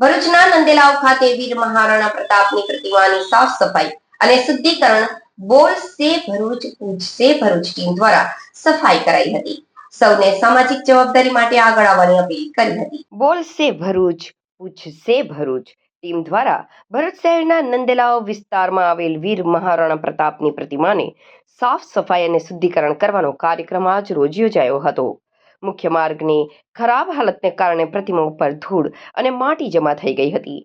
ભરૂચના નંદેલાવ ખાતે વીર મહારાણા પ્રતાપની પ્રતિમાની સાફ સફાઈ અને શુદ્ધિકરણ બોલ સે ભરૂચ પૂજ સે ભરૂચ ટીમ દ્વારા સફાઈ કરાઈ હતી. સૌને સામાજિક જવાબદારી માટે આગળ આવવાની અપીલ કરી હતી. બોલ સે ભરૂચ પૂછશે ભરૂચ ટીમ દ્વારા ભરૂચ શહેરના નંદેલાવ વિસ્તારમાં આવેલ વીર મહારાણા પ્રતાપની પ્રતિમાને સાફ સફાઈ અને શુદ્ધિકરણ કરવાનો કાર્યક્રમ આજ રોજ યોજાયો હતો. મુખ્ય માર્ગની ખરાબ હાલતને કારણે પ્રતિમા ઉપર ધૂળ અને માટી જમા થઈ ગઈ હતી.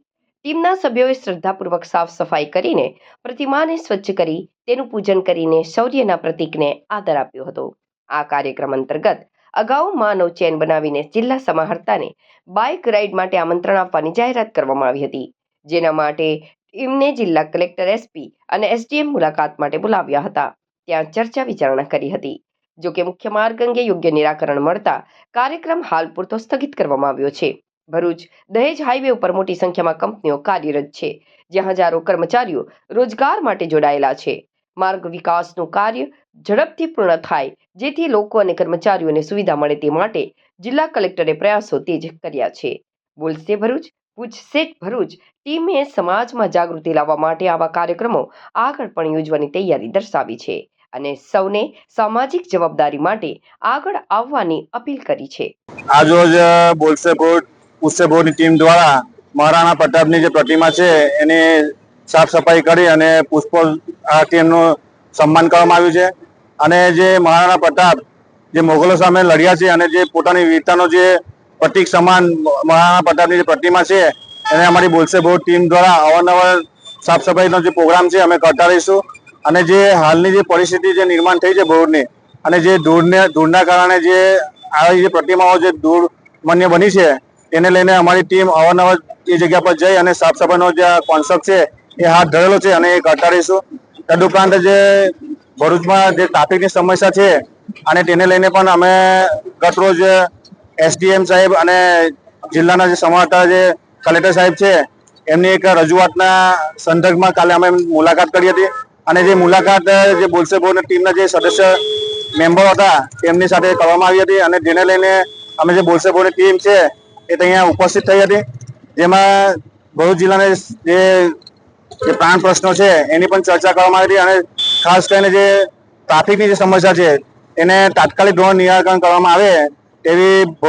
ટીમના સભ્યોએ શ્રદ્ધાપૂર્વક સાફ સફાઈ કરીને પ્રતિમાને સ્વચ્છ કરી તેનું પૂજન કરીને શૌર્યના પ્રતીકને આદર આપ્યો હતો. આ કાર્યક્રમ અંતર્ગત અગાઉ માનવ ચેન બનાવીને જિલ્લા સમાહર્તાને બાઇક રાઇડ માટે આમંત્રણ આપવાની જાહેરાત કરવામાં આવી હતી, જેના માટે ટીમને જિલ્લા કલેક્ટર એસપી અને એસડીએમ મુલાકાત માટે બોલાવ્યા હતા. ત્યાં ચર્ચા વિચારણા કરી હતી. જો કે મુખ્ય માર્ગ અંગે યોગ્ય નિરાકરણ મળતા કાર્યક્રમ હાલ પૂરતો સ્થગિત કરવામાં આવ્યો છે. ભરૂચ દહેજ હાઈવે ઉપર મોટી સંખ્યામાં કંપનીઓ કાર્યરત છે, જ્યાં હજારો કર્મચારીઓ રોજગાર માટે જોડાયેલા છે. માર્ગ વિકાસનું કાર્ય ઝડપથી પૂર્ણ થાય, જેથી લોકો અને કર્મચારીઓને સુવિધા મળે તે માટે જિલ્લા કલેક્ટરે પ્રયાસો તેજ કર્યા છે. બોલશે ભરૂચ, પૂછશે ભરૂચ. ટીમે સમાજમાં જાગૃતિ લાવવા માટે આવા કાર્યક્રમો આગળ પણ યોજવાની તૈયારી દર્શાવી છે. અને સૌને સામાજિક જવાબદારી માટે આગળ આવવાની અપીલ કરી છે. આજરોજ બોલસે બોર્ડ ઉસે બોર્ડની ટીમ દ્વારા મહારાણા પ્રતાપની જે પ્રતિમા છે, એની સાફ સફાઈ કરી અને પુષ્પો આથી એમનું સન્માન કરવામાં આવ્યું છે. અને જે મહારાણા પ્રતાપ, જે મોગલો સામે લડ્યા છે અને જે પોતાની વીરતાનો જે પ્રતિક સમાન મહારાણા પ્રતાપની જે પ્રતિમા છે, એને અમારી બોલસે બોર્ડ ટીમ દ્વારા અવારનવાર સાફ સફાઈનો જે પ્રોગ્રામ છે, અમે કરતા રહીશું. અને જે હાલની જે પરિસ્થિતિ જે નિર્માણ થઈ છે બોર્ડની અને જે ધૂળને, ધૂળના કારણે જે આવી જે પ્રતિમાઓ જે ધૂળ માન્ય બની છે તેને લઈને અમારી ટીમ અવારનવાર એ જગ્યા પર જઈ અને સાફ સફાઈનો જે કોન્સેપ્ટ છે, એ હાથ ધરેલો છે અને એ ઘટાડીશું. તદુપરાંત જે ભરૂચમાં જે ટ્રાફિકની સમસ્યા છે, અને તેને લઈને પણ અમે ગતરોજ એસડીએમ સાહેબ અને જિલ્લાના જે સમાવતા જે કલેક્ટર સાહેબ છે, એમની એક રજૂઆતના સંદર્ભમાં કાલે અમે મુલાકાત કરી હતી. અને જે મુલાકાત જે બોલસે બોર્ડ ટીમના જે સદસ્ય મેમ્બર હતા, તેમની સાથે કરવામાં આવી હતી અને જેને લઈને અમે જે બોલસે બોર્ડની ટીમ છે, એ ત્યાં ઉપસ્થિત થઈ હતી. જેમાં ભરૂચ જિલ્લાના જે જે પ્રાણ પ્રશ્નો છે, એની પણ ચર્ચા કરવામાં આવી હતી અને ખાસ કરીને જે ટ્રાફિકની જે સમસ્યા છે, એને તાત્કાલિક ધોરણે નિરાકરણ કરવામાં આવે તેવી